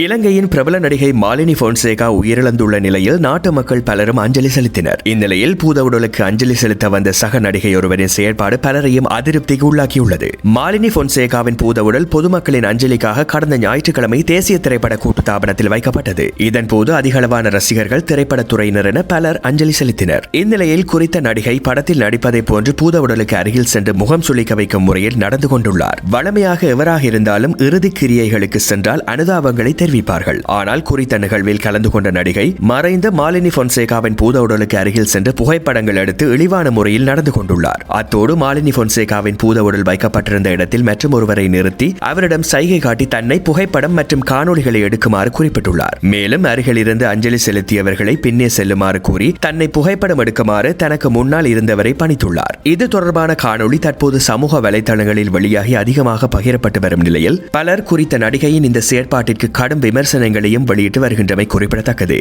இலங்கையின் பிரபல நடிகை மாலினி போன்சேகா உயிரிழந்துள்ள நிலையில் நாட்டு மக்கள் பலரும் அஞ்சலி செலுத்தினர். இந்நிலையில் பூதவுடலுக்கு அஞ்சலி செலுத்த வந்த சக நடிகை ஒருவரின் செயற்பாடு பலரையும் அதிருப்திக்கு உள்ளாக்கியுள்ளது. மாலினி போன்சேகாவின் பூதவுடல் பொதுமக்களின் அஞ்சலிக்காக கடந்த ஞாயிற்றுக்கிழமை தேசிய திரைப்பட கூட்டுத்தாபனத்தில் வைக்கப்பட்டது. இதன்போது அதிகளவான ரசிகர்கள் திரைப்படத்துறையினர் என பலர் அஞ்சலி செலுத்தினர். இந்நிலையில் குறித்த நடிகை படத்தில் நடிப்பதைப் போன்று பூதவுடலுக்கு அருகில் சென்று முகம் சுளிக்க வைக்கும் முறையில் நடந்து கொண்டுள்ளார். வழமையாக எவராக இருந்தாலும் இறுதி கிரியைகளுக்கு சென்றால் அனுதாபங்களை தெரிவிப்பார்கள் ஆனால் குறித்த நிகழ்வில் கலந்து கொண்ட நடிகை மறைந்த மாலினி பொன்சேகாவின் பூத உடலுக்கு அருகில் சென்று புகைப்படங்கள் எடுத்து இழிவான முறையில் நடந்து கொண்டுள்ளார். அத்தோடு மாலினி பொன்சேகாவின் பூத உடல் வைக்கப்பட்டிருந்த இடத்தில் மற்றும் ஒருவரை நிறுத்தி அவரிடம் சைகை காட்டி தன்னை புகைப்படம் மற்றும் காணொலிகளை எடுக்குமாறு குறிப்பிட்டுள்ளார். மேலும் அருகில் இருந்து அஞ்சலி செலுத்தியவர்களை பின்னே செல்லுமாறு கூறி தன்னை புகைப்படம் எடுக்குமாறு தனக்கு முன்னால் இருந்தவரை பணித்துள்ளார். இது தொடர்பான காணொளி தற்போது சமூக வலைதளங்களில் வெளியாகி அதிகமாக பகிரப்பட்டு வரும் நிலையில் பலர் குறித்த நடிகையின் இந்த செயற்பாட்டிற்கு கடும் விமர்சனங்களையும் வெளியிட்டு வருகின்றமை குறிப்பிடத்தக்கது.